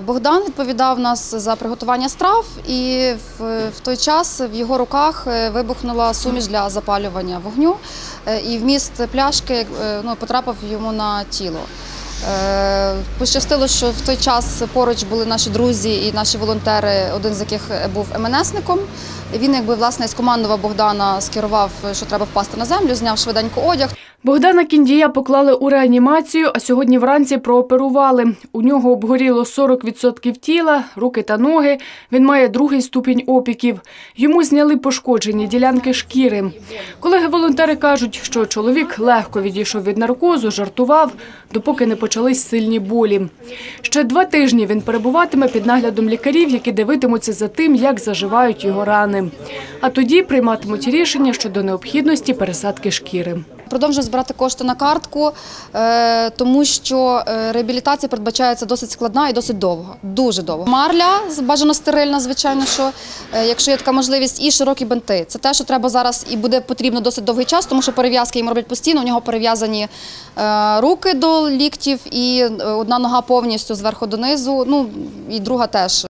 Богдан відповідав нас за приготування страв, і в, в той час в його руках е, вибухнула суміш для запалювання вогню, е, і вміст пляшки е, ну, потрапив йому на тіло. Е, Пощастило, що в той час поруч були наші друзі і наші волонтери, один з яких був МНСником. Він, якби власне скомандував Богдана, скерував, що треба впасти на землю, зняв швиденько одяг. Богдана Кіндія поклали у реанімацію, а сьогодні вранці прооперували. У нього обгоріло 40% тіла, руки та ноги. Він має другий ступінь опіків. Йому зняли пошкоджені ділянки шкіри. Колеги-волонтери кажуть, що чоловік легко відійшов від наркозу, жартував, допоки не почались сильні болі. Ще два тижні він перебуватиме під наглядом лікарів, які дивитимуться за тим, як заживають його рани. А тоді прийматимуть рішення щодо необхідності пересадки шкіри. Продовжуємо збирати кошти на картку, е, тому що е, реабілітація передбачається досить складна і досить довго. Дуже довго. Марля бажано стерильна, звичайно, що е, якщо є така можливість, і широкі бинти. Це те, що треба зараз і буде потрібно досить довгий час, тому що перев'язки їм роблять постійно. У нього перев'язані руки до ліктів, і одна нога повністю зверху донизу. Ну і друга теж.